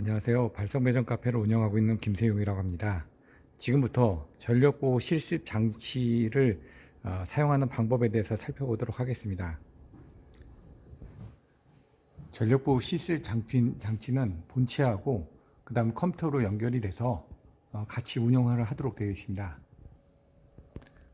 안녕하세요. 발성배전 카페를 운영하고 있는 김세용이라고 합니다. 지금부터 전력보호 실습 장치를 어, 사용하는 방법에 대해서 살펴보도록 하겠습니다. 전력보호 실습 장치, 장치는 본체하고 그 다음 컴퓨터로 연결이 돼서 어, 같이 운영을 하도록 되어 있습니다.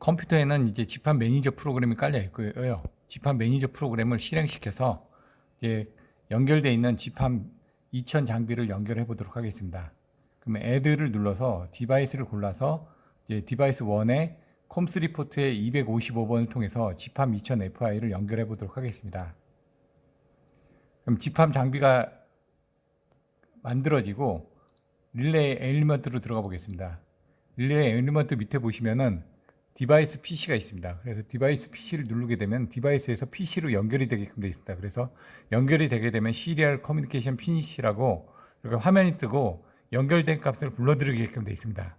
컴퓨터에는 이제 집합 매니저 프로그램이 깔려 있고요. 집합 매니저 프로그램을 실행시켜서 이제 연결되어 있는 집합 2000 장비를 연결해 보도록 하겠습니다. 그러면 add를 눌러서 디바이스를 골라서 디바이스 1에 컴3 포트의 255번을 통해서 집합 2000 FI를 연결해 보도록 하겠습니다. 그럼 집합 장비가 만들어지고 릴레이 엘리먼트로 들어가 보겠습니다. 릴레이 엘리먼트 밑에 보시면은 디바이스 PC가 있습니다. 그래서 디바이스 PC를 누르게 되면 디바이스에서 PC로 연결이 되게끔 되어 있습니다. 그래서 연결이 되게 되면 시리얼 커뮤니케이션 피니시라고 이렇게 화면이 뜨고 연결된 값을 불러들이게끔 되어 있습니다.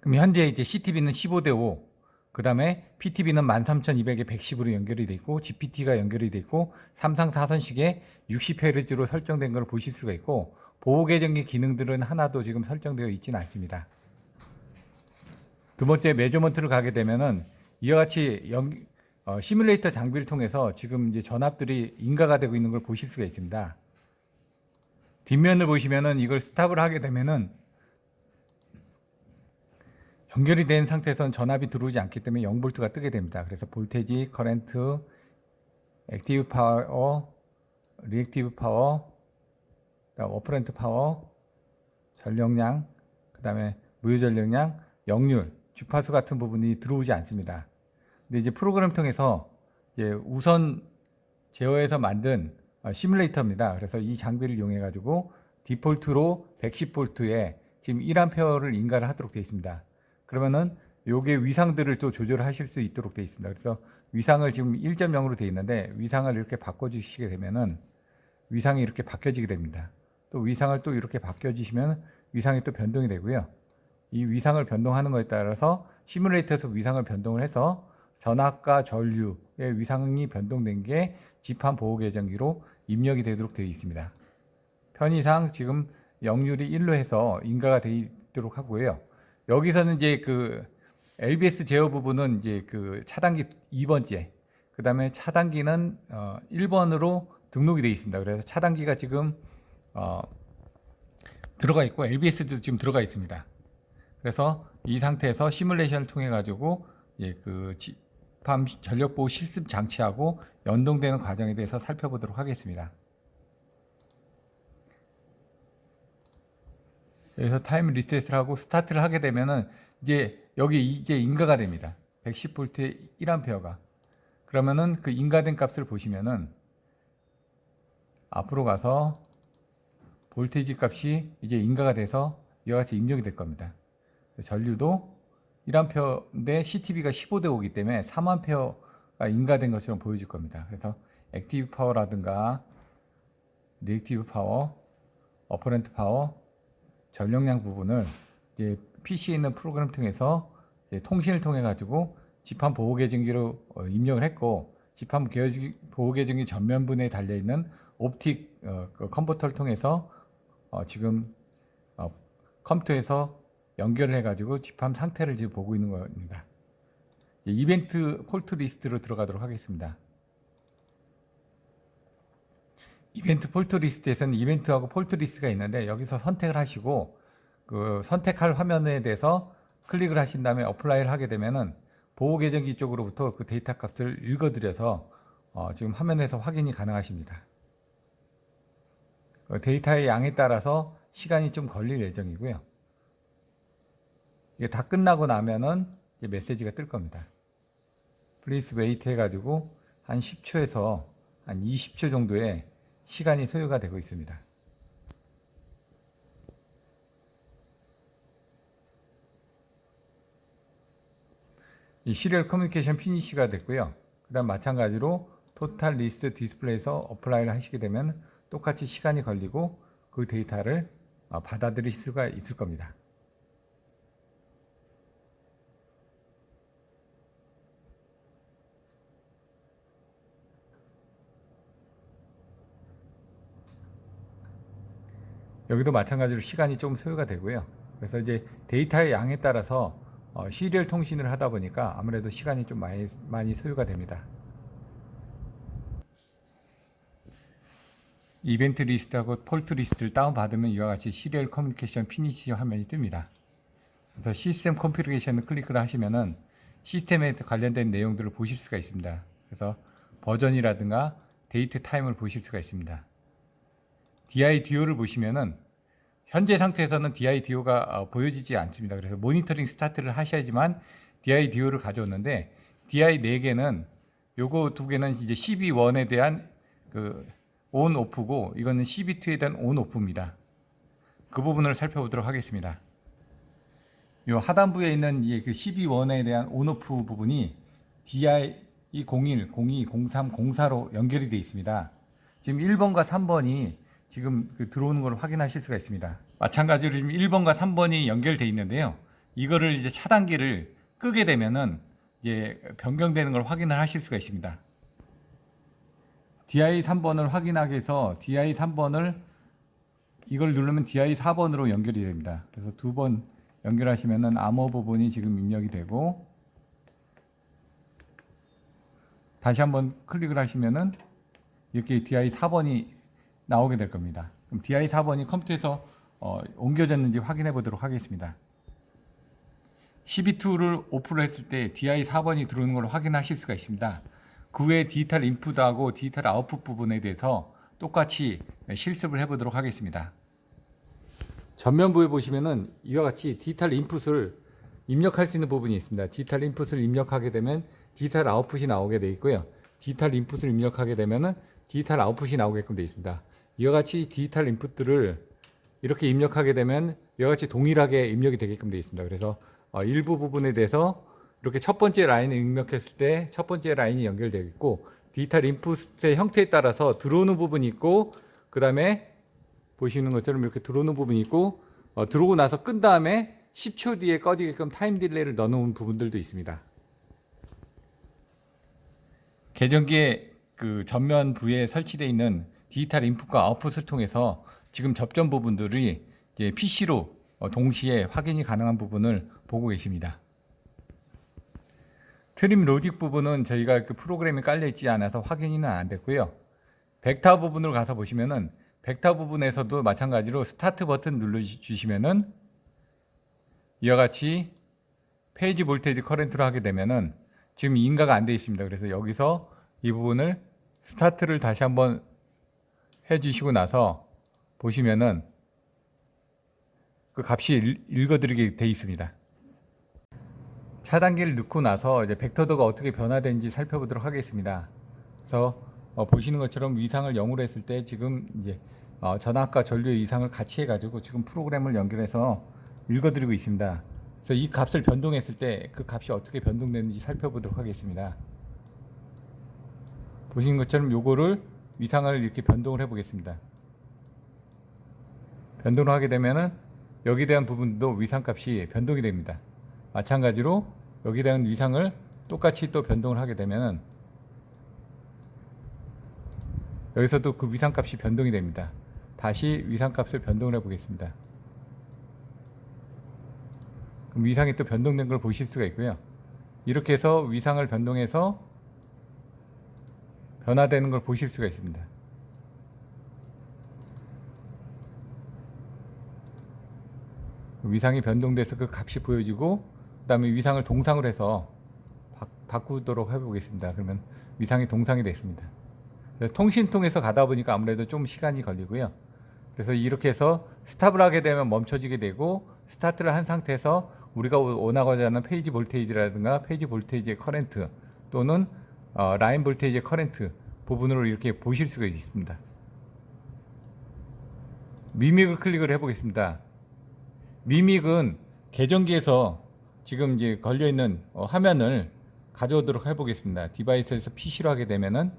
그럼 현재 이제 CTB는 15대 5, 그 다음에 PTB는 13200에 110으로 연결이 되어 있고 GPT가 연결이 되어 있고 삼상 사선식에 60Hz로 설정된 걸 보실 수가 있고 보호 계정기 기능들은 하나도 지금 설정되어 있지는 않습니다. 두 번째 메저먼트를 가게 되면은 이와 같이 연, 어, 시뮬레이터 장비를 통해서 지금 이제 전압들이 인가가 되고 있는 걸 보실 수가 있습니다. 뒷면을 보시면은 이걸 스탑을 하게 되면은 연결이 된 상태에서는 전압이 들어오지 않기 때문에 0볼트가 뜨게 됩니다. 그래서 볼테지, 커렌트, 액티브 파워, 리액티브 파워, 어퍼런트 파워, 전력량, 그 다음에 무효 전력량, 역률, 주파수 같은 부분이 들어오지 않습니다. 근데 이제 프로그램 통해서 이제 우선 제어해서 만든 어, 시뮬레이터입니다. 그래서 이 장비를 이용해 가지고 디폴트로 110볼트에 지금 1암페어를 인가를 하도록 되어 있습니다. 그러면은 요게 위상들을 또 조절하실 수 있도록 되어 있습니다. 그래서 위상을 지금 1.0으로 되어 있는데 위상을 이렇게 바꿔 주시게 되면은 위상이 이렇게 바뀌어지게 됩니다. 또 위상을 또 이렇게 바뀌어 주시면 위상이 또 변동이 되고요. 이 위상을 변동하는 것에 따라서 시뮬레이터에서 위상을 변동을 해서 전압과 전류의 위상이 변동된 게 집합 보호 계정기로 입력이 되도록 되어 있습니다. 편의상 지금 역률이 1로 해서 인가가 되도록 하고요. 여기서는 이제 그 LBS 제어 부분은 이제 그 차단기 2번째, 그 다음에 차단기는 어 1번으로 등록이 되어 있습니다. 그래서 차단기가 지금 어 들어가 있고 LBS도 지금 들어가 있습니다. 그래서 이 상태에서 시뮬레이션을 통해 가지고 예, 그 집합 전력 보호 실습 장치하고 연동되는 과정에 대해서 살펴보도록 하겠습니다. 여기서 타임 리셋을 하고 스타트를 하게 되면은 이제 여기 이제 인가가 됩니다. 110V의 1A가. 그러면은 그 인가된 값을 보시면은 앞으로 가서 볼테이지 값이 이제 인가가 돼서 이와 같이 입력이 될 겁니다. 전류도 1A인데 CTB가 15대 5이기 때문에 3A가 인가된 것처럼 보여질 겁니다. 그래서 액티브 파워라든가 리액티브 파워, 어퍼런트 파워, 전력량 부분을 이제 PC에 있는 프로그램 통해서 통신을 통해 가지고 집합 보호 계정기로 어, 입력을 했고 집합 보호 계정기 전면부에 달려 있는 옵틱 어, 그 컨버터를 통해서 어, 지금 어, 컴퓨터에서 연결을 해가지고 집합 상태를 지금 보고 있는 겁니다. 이벤트 폴트 리스트로 들어가도록 하겠습니다. 이벤트 폴트 리스트에서는 이벤트하고 폴트 리스트가 있는데 여기서 선택을 하시고 그 선택할 화면에 대해서 클릭을 하신 다음에 어플라이를 하게 되면은 보호 계정기 쪽으로부터 그 데이터 값을 읽어드려서 어 지금 화면에서 확인이 가능하십니다. 그 데이터의 양에 따라서 시간이 좀 걸릴 예정이고요. 이게 다 끝나고 나면은 메시지가 뜰 겁니다. 플리스 웨이트 해가지고 한 10초에서 한 20초 정도의 시간이 소요가 되고 있습니다. 이 시리얼 커뮤니케이션 피니시가 됐고요. 그 다음 마찬가지로 토탈 리스트 디스플레이에서 어플라이를 하시게 되면 똑같이 시간이 걸리고 그 데이터를 어, 받아들일 수가 있을 겁니다. 여기도 마찬가지로 시간이 좀 소요가 되고요. 그래서 이제 데이터의 양에 따라서 어, 시리얼 통신을 하다 보니까 아무래도 시간이 좀 많이, 많이 소요가 됩니다. 이벤트 리스트하고 폴트 리스트를 다운받으면 이와 같이 시리얼 커뮤니케이션 피니시 화면이 뜹니다. 그래서 시스템 컨피그레이션을 클릭을 하시면은 시스템에 관련된 내용들을 보실 수가 있습니다. 그래서 버전이라든가 데이트 타임을 보실 수가 있습니다. DIDO를 보시면은 현재 상태에서는 DIDO가 어, 보여지지 않습니다. 그래서 모니터링 스타트를 하셔야지만 DIDO를 가져오는데 DI 4개는 요거 두 개는 이제 CB1에 대한 그 온 오프고 이거는 CB2에 대한 온 오프입니다. 그 부분을 살펴보도록 하겠습니다. 요 하단부에 있는 이그 CB1에 대한 온 오프 부분이 DI 01, 02, 03, 04로 연결이 되어 있습니다. 지금 1번과 3번이 지금 그 들어오는 걸 확인하실 수가 있습니다. 마찬가지로 지금 1번과 3번이 연결되어 있는데요. 이거를 이제 차단기를 끄게 되면은 이제 변경되는 걸 확인을 하실 수가 있습니다. DI 3번을 확인하기 위해서 DI 3번을 이걸 누르면 DI 4번으로 연결이 됩니다. 그래서 두 번 연결하시면은 암호 부분이 지금 입력이 되고 다시 한번 클릭을 하시면은 이렇게 DI 4번이 나오게 될 겁니다. 그럼 DI 4번이 컴퓨터에서 어, 옮겨졌는지 확인해 보도록 하겠습니다. CB2를 오프를 했을 때 DI 4번이 들어오는 걸 확인하실 수가 있습니다. 그 외에 디지털 인풋하고 디지털 아웃풋 부분에 대해서 똑같이 실습을 해보도록 하겠습니다. 전면부에 보시면은 이와 같이 디지털 인풋을 입력할 수 있는 부분이 있습니다. 디지털 인풋을 입력하게 되면 디지털 아웃풋이 나오게 되어 있고요. 디지털 인풋을 입력하게 되면은 디지털 아웃풋이 나오게끔 되어 있습니다. 이와 같이 디지털 인풋들을 이렇게 입력하게 되면 이와 같이 동일하게 입력이 되게끔 되어 있습니다. 그래서 어, 일부 부분에 대해서 이렇게 첫 번째 라인을 입력했을 때 첫 번째 라인이 연결되어 있고 디지털 인풋의 형태에 따라서 들어오는 부분이 있고 그 다음에 보시는 것처럼 이렇게 들어오는 부분이 있고 어, 들어오고 나서 끈 다음에 10초 뒤에 꺼지게끔 타임 딜레이를 넣어놓은 부분들도 있습니다. 계정기의 그 전면 부에 설치되어 있는 디지털 인풋과 아웃풋을 통해서 지금 접점 부분들이 이제 PC로 어, 동시에 확인이 가능한 부분을 보고 계십니다. 트림 로직 부분은 저희가 그 프로그램이 깔려 있지 않아서 확인이는 안 됐고요. 벡터 부분으로 가서 보시면은 벡터 부분에서도 마찬가지로 스타트 버튼 눌러 주시면은 이와 같이 페이지 볼테이지 커렌트로 하게 되면은 지금 인가가 안 되어 있습니다. 그래서 여기서 이 부분을 스타트를 다시 한번 해 주시고 나서 보시면은 그 값이 읽- 읽어드리게 되어 있습니다. 차단기를 넣고 나서 이제 벡터도가 어떻게 변화되는지 살펴보도록 하겠습니다. 그래서 어, 보시는 것처럼 위상을 0으로 했을 때 지금 이제 어, 전압과 전류의 이상을 같이 해가지고 지금 프로그램을 연결해서 읽어드리고 있습니다. 그래서 이 값을 변동했을 때 그 값이 어떻게 변동되는지 살펴보도록 하겠습니다. 보시는 것처럼 요거를 위상을 이렇게 변동을 해 보겠습니다. 변동을 하게 되면은 여기에 대한 부분도 위상값이 변동이 됩니다. 마찬가지로 여기에 대한 위상을 똑같이 또 변동을 하게 되면은 여기서도 그 위상값이 변동이 됩니다. 다시 위상값을 변동을 해 보겠습니다. 그럼 위상이 또 변동된 걸 보실 수가 있고요. 이렇게 해서 위상을 변동해서 변화되는 걸 보실 수가 있습니다. 위상이 변동돼서 그 값이 보여지고 그 다음에 위상을 동상으로 해서 바, 바꾸도록 해보겠습니다. 그러면 위상이 동상이 됐습니다. 통신 통해서 가다 보니까 아무래도 좀 시간이 걸리고요. 그래서 이렇게 해서 스탑을 하게 되면 멈춰지게 되고 스타트를 한 상태에서 우리가 원하고자 하는 페이지 볼테이지라든가 페이지 볼테이지의 커렌트 또는 어, 라인 볼테이지의 커렌트 부분으로 이렇게 보실 수가 있습니다. 미믹을 클릭을 해보겠습니다. 미믹은 계정기에서 지금 이제 걸려 있는 어, 화면을 가져오도록 해보겠습니다. 디바이스에서 PC로 하게 되면은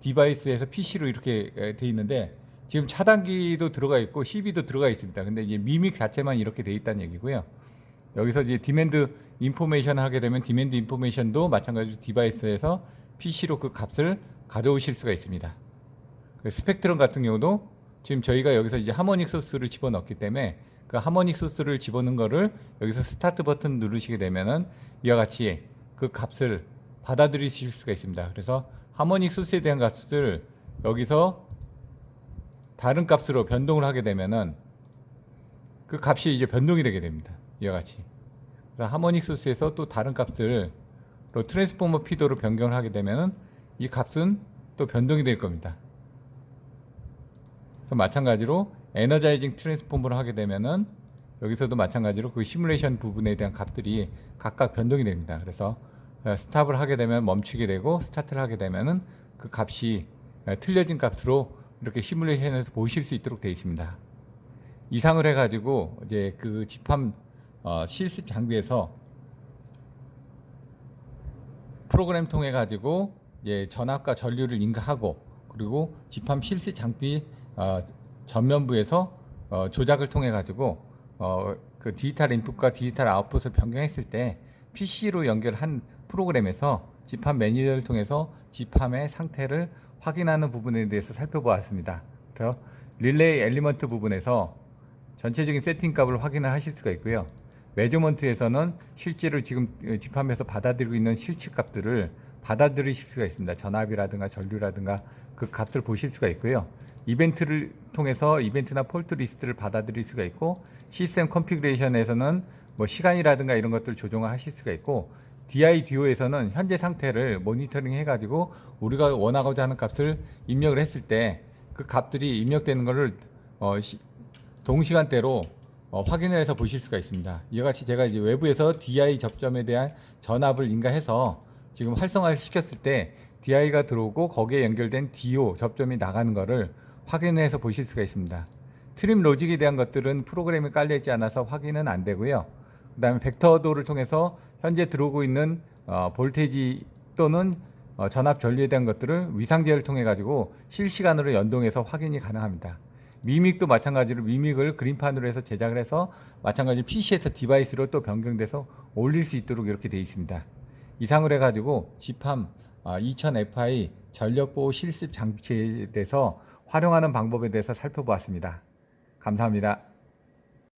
디바이스에서 PC로 이렇게 에, 돼 있는데 지금 차단기도 들어가 있고 CB도 들어가 있습니다. 근데 이제 미믹 자체만 이렇게 돼 있다는 얘기고요. 여기서 이제 디맨드 인포메이션 하게 되면 디맨드 인포메이션도 마찬가지로 디바이스에서 PC로 그 값을 가져오실 수가 있습니다. 그 스펙트럼 같은 경우도 지금 저희가 여기서 이제 하모닉 소스를 집어넣기 때문에 그 하모닉 소스를 집어넣은 거를 여기서 스타트 버튼 누르시게 되면은 이와 같이 그 값을 받아들이실 수가 있습니다. 그래서 하모닉 소스에 대한 값을 여기서 다른 값으로 변동을 하게 되면은 그 값이 이제 변동이 되게 됩니다. 이와 같이. 하모닉 소스에서 또 다른 값을 또 트랜스포머 피도로 변경을 하게 되면은 이 값은 또 변동이 될 겁니다. 그래서 마찬가지로 에너자이징 트랜스포머를 하게 되면은 여기서도 마찬가지로 그 시뮬레이션 부분에 대한 값들이 각각 변동이 됩니다. 그래서 어, 스탑을 하게 되면 멈추게 되고 스타트를 하게 되면은 그 값이 어, 틀려진 값으로 이렇게 시뮬레이션에서 보실 수 있도록 되어 있습니다. 이상을 해가지고 이제 그 집합 어, 실습 장비에서 프로그램 통해 가지고 이제 전압과 전류를 인가하고 그리고 집합 실시 장비 어, 전면부에서 어, 조작을 통해 가지고 어, 그 디지털 인풋과 디지털 아웃풋을 변경했을 때 PC로 연결한 프로그램에서 집합 매뉴얼을 통해서 집합의 상태를 확인하는 부분에 대해서 살펴보았습니다. 그래서 릴레이 엘리먼트 부분에서 전체적인 세팅 값을 확인을 하실 수가 있고요. 매저먼트에서는 실제로 지금 집합에서 받아들이고 있는 실측 값들을 받아들이실 수가 있습니다. 전압이라든가 전류라든가 그 값을 보실 수가 있고요. 이벤트를 통해서 이벤트나 폴트 리스트를 받아들일 수가 있고 시스템 컨피그레이션에서는 뭐 시간이라든가 이런 것들을 조정을 하실 수가 있고 DIDO에서는 현재 상태를 모니터링 해가지고 우리가 원하고자 하는 값을 입력을 했을 때 그 값들이 입력되는 것을 어, 시- 동시간대로 어, 확인을 해서 보실 수가 있습니다. 이와 같이 제가 이제 외부에서 DI 접점에 대한 전압을 인가해서 지금 활성화를 시켰을 때 DI가 들어오고 거기에 연결된 DO 접점이 나가는 것을 확인해서 보실 수가 있습니다. 트림 로직에 대한 것들은 프로그램이 깔려 있지 않아서 확인은 안 되고요. 그다음에 벡터도를 통해서 현재 들어오고 있는 어, 볼테이지 또는 어, 전압 전류에 대한 것들을 위상제를 통해 가지고 실시간으로 연동해서 확인이 가능합니다. 미믹도 마찬가지로 미믹을 그림판으로 해서 제작을 해서 마찬가지로 PC에서 디바이스로 또 변경돼서 올릴 수 있도록 이렇게 되어 있습니다. 이상을 해가지고 집함 2000FI 전력보호 실습 장치에 대해서 활용하는 방법에 대해서 살펴보았습니다. 감사합니다.